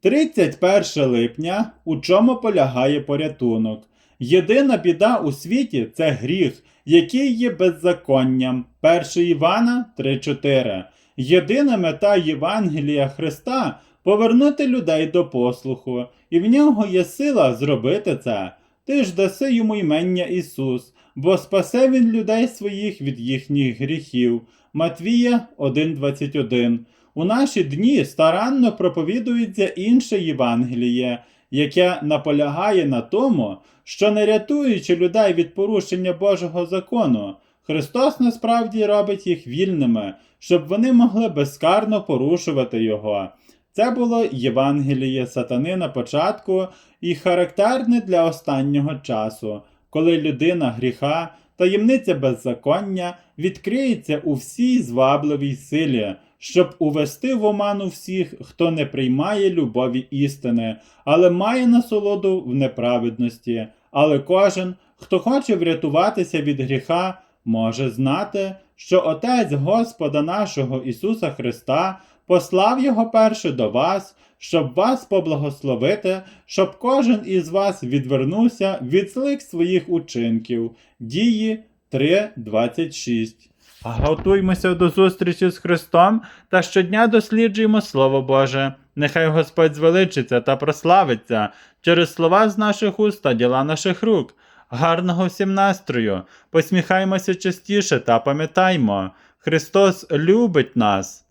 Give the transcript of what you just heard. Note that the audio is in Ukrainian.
31 липня. У чому полягає порятунок? Єдина біда у світі це гріх, який є беззаконням. 1 Івана 3.4. Єдина мета Євангелія Христа повернути людей до послуху, і в нього є сила зробити це. Ти ж даси йому ймення Ісус, бо спасе він людей своїх від їхніх гріхів. Матвія 1.21. У наші дні старанно проповідується інше Євангеліє, яке наполягає на тому, що не рятуючи людей від порушення Божого закону, Христос насправді робить їх вільними, щоб вони могли безкарно порушувати його. Це було Євангеліє сатани на початку і характерне для останнього часу, коли людина гріха, таємниця беззаконня відкриється у всій звабливій силі, щоб увести в оману всіх, хто не приймає любові істини, але має насолоду в неправедності. Але кожен, хто хоче врятуватися від гріха, може знати, що Отець Господа нашого Ісуса Христа послав Його перше до вас, щоб вас поблагословити, щоб кожен із вас відвернувся від злих своїх учинків. Дії 3.26. Готуймося до зустрічі з Христом та щодня досліджуємо Слово Боже. Нехай Господь звеличиться та прославиться через слова з наших уст та діла наших рук. Гарного всім настрою! Посміхаймося частіше та пам'ятаймо, Христос любить нас.